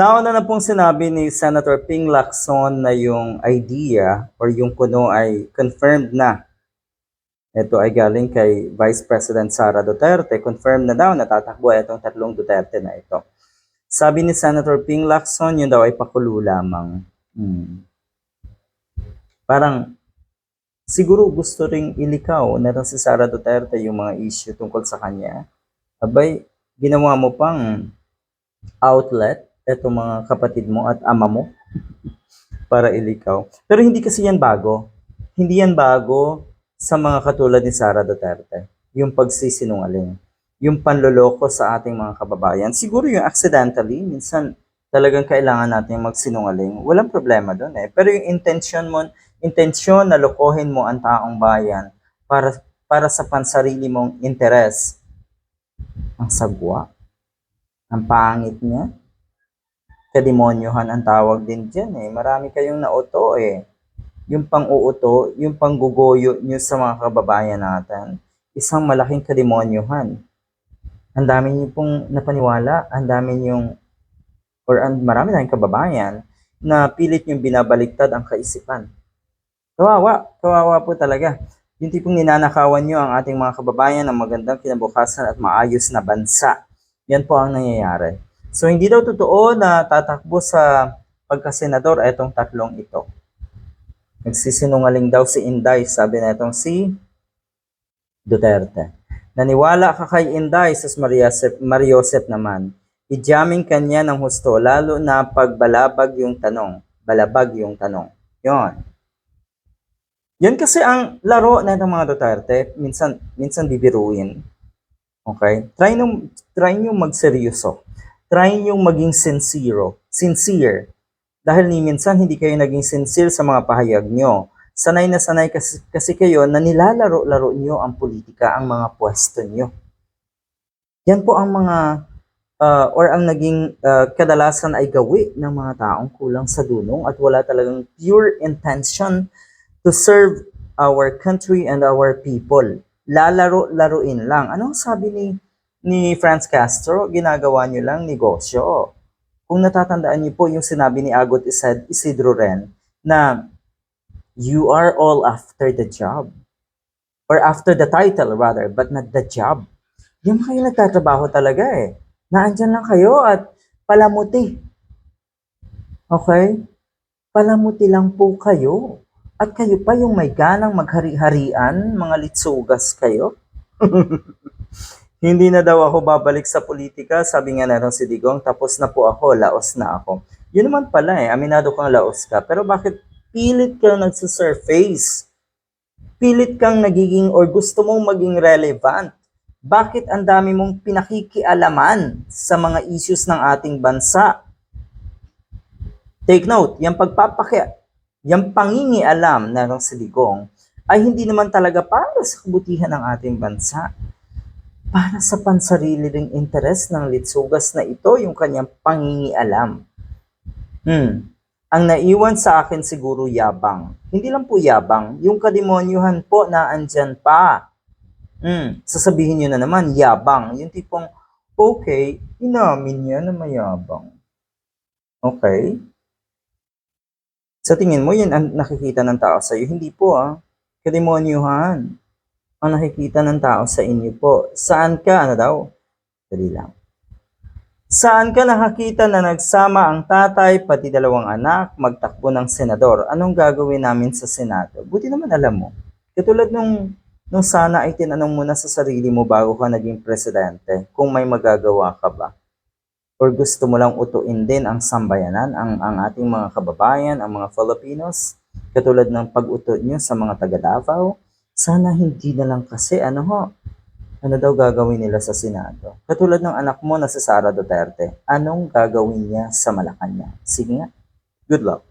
Nauna na pong sinabi ni Senator Ping Lacson na yung idea or yung kuno ay confirmed na. Ito ay galing kay Vice President Sara Duterte. Confirmed na daw na tatakbo itong tatlong Duterte na ito. Sabi ni Senator Ping Lacson, yun daw ay pakulo lamang. Hmm. Parang siguro gusto ring ilikaw na si Sara Duterte yung mga issue tungkol sa kanya. Abay, ginawa mo pang outlet etong mga kapatid mo at ama mo para ilikaw. Pero hindi kasi yan bago. Hindi yan bago sa mga katulad ni Sara Duterte. Yung pagsisinungaling. Yung panloloko sa ating mga kababayan. Siguro yung accidentally, minsan talagang kailangan natin magsinungaling. Walang problema doon eh. Pero yung intention mo, intensyon na lokohin mo ang taong bayan para para sa pansarili mong interes. Ang sagwa. Ang pangit niya kademonyohan ang tawag din dyan eh. Marami kayong nauto eh. Yung pang-uuto, yung panggugoyo nyo sa mga kababayan natin, isang malaking kademonyohan. Ang dami niyo pong napaniwala, ang dami niyong, or ang marami tayong kababayan, na pilit yung binabaliktad ang kaisipan. Kawawa, kawawa po talaga. Yung tipong ninanakawan nyo ang ating mga kababayan ng magandang kinabukasan at maayos na bansa. Yan po ang nangyayari. So hindi daw totoo na tatakbo sa pagkasenador itong tatlong ito. Nagsisinungaling daw si Inday, sabi na itong si Duterte. Naniwala ka kay Inday, sa Mariosep, Mariosep naman. Ijamming kanya ng husto, lalo na pagbalabag yung tanong. Balabag yung tanong. Yon. Yan kasi ang laro na ng mga Duterte, minsan minsan bibiruin. Okay? Try nyo, try nyo magseryoso try nyo maging sincere. Sincere. Dahil ni minsan hindi kayo naging sincere sa mga pahayag nyo. Sanay na sanay kasi, kasi kayo na nilalaro-laro nyo ang politika, ang mga pwesto nyo. Yan po ang mga uh, or ang naging uh, kadalasan ay gawi ng mga taong kulang sa dunong at wala talagang pure intention to serve our country and our people. Lalaro-laruin lang. Anong sabi ni ni Franz Castro, ginagawa niyo lang negosyo. Kung natatandaan niyo po yung sinabi ni Agot Isidro Ren, na you are all after the job. Or after the title rather, but not the job. Yung kayo nagtatrabaho talaga eh. Naandyan lang kayo at palamuti. Okay? Palamuti lang po kayo. At kayo pa yung may ganang maghari-harian, mga litsugas kayo. Hindi na daw ako babalik sa politika, sabi nga natin si Digong, tapos na po ako, laos na ako. Yun naman pala eh, aminado kang laos ka, pero bakit pilit kang nagsisurface? Pilit kang nagiging or gusto mong maging relevant? Bakit ang dami mong pinakikialaman sa mga issues ng ating bansa? Take note, yung pagpapaki, yung pangingialam na ng si Digong ay hindi naman talaga para sa kabutihan ng ating bansa para sa pansarili ring interes ng litsugas na ito yung kanyang pangingialam. Hmm. Ang naiwan sa akin siguro yabang. Hindi lang po yabang, yung kademonyuhan po na andyan pa. Hmm. Sasabihin nyo na naman, yabang. Yung tipong, okay, inamin niya na mayabang. Okay? Sa tingin mo, yan ang nakikita ng tao sa'yo. Hindi po ah. Kademonyuhan ang nakikita ng tao sa inyo po. Saan ka, ano daw? Dali lang. Saan ka nakakita na nagsama ang tatay pati dalawang anak magtakbo ng senador? Anong gagawin namin sa Senado? Buti naman alam mo. Katulad nung, nung sana ay tinanong mo na sa sarili mo bago ka naging presidente kung may magagawa ka ba. Or gusto mo lang utuin din ang sambayanan, ang, ang ating mga kababayan, ang mga Filipinos, katulad ng pag-uto nyo sa mga taga Davao, sana hindi na lang kasi ano ho, ano daw gagawin nila sa Senado? Katulad ng anak mo na si Sara Duterte, anong gagawin niya sa Malacanang? Sige nga, good luck.